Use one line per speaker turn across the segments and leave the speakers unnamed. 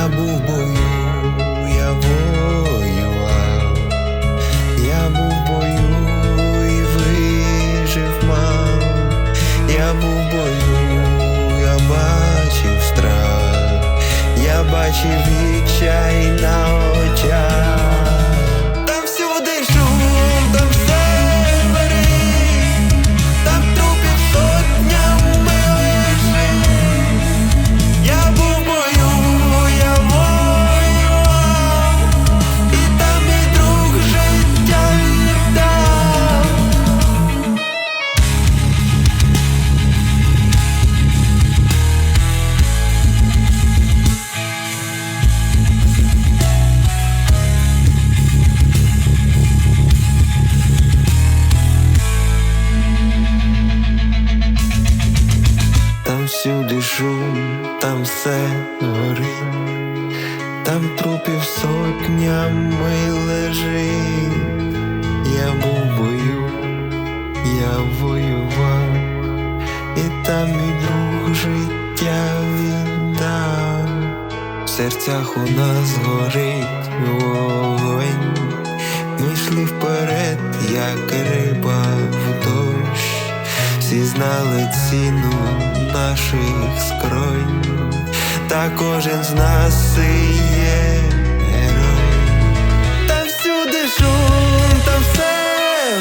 я був бою, я воював, я був бою і вижив мав, я був бою, я бачив страх, я бачив відчай на всюди шум, там все горить, там трупів сотнями лежить. Я був бою, я воював, і там мій друг життя віддав. В серцях у нас горить вогонь. Ми йшли вперед, як риба в дощ. Всі знали ціну наших скронь, та кожен з нас і є герой. Там всюди шум, там все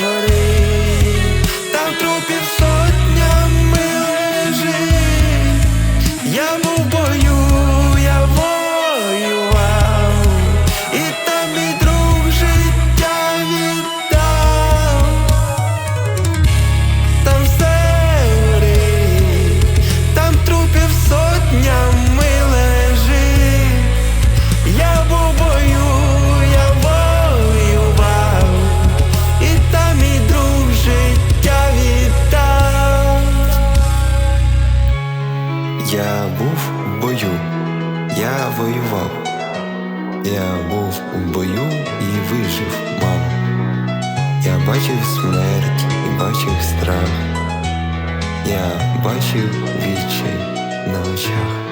горить, там трупів сотнями лежить. Я був Я був у бою і вижив, мам. Я бачив смерть і бачив страх. Я бачив вічі на очах.